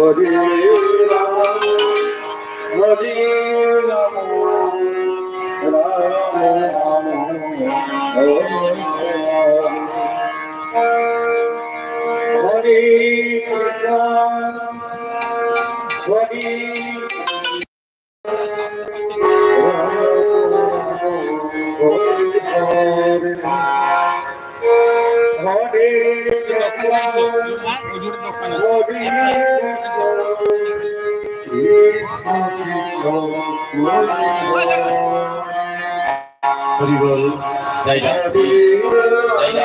Hare হরিবল জায়গা জায়গা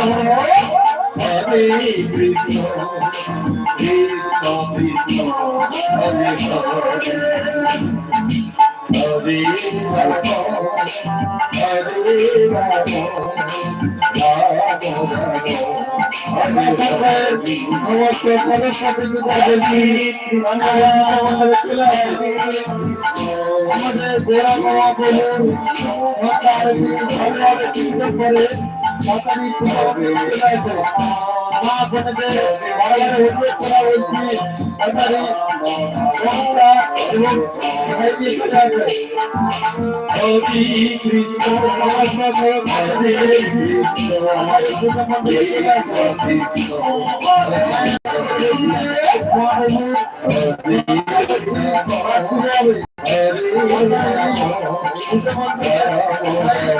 হরে কৃষ্ণ কৃষ্ণ কৃষ্ণ হরে হরে আমাদের চলে আসবে আমাদের গোড়া বাবা বলুন তার ভালোভাবে চিন্তা করে মাতারি পূজা চলে আসে মা আপনাদের বারবার অনুরোধ করা বলছি মাতারি গঙ্গা এবং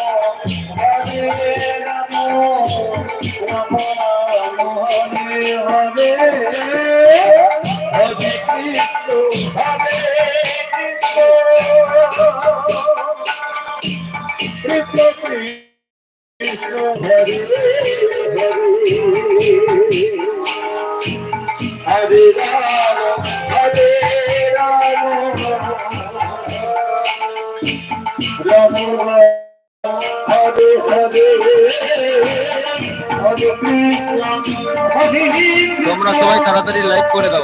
তোমরা সবাই তাড়াতাড়ি লাইক করে দাও।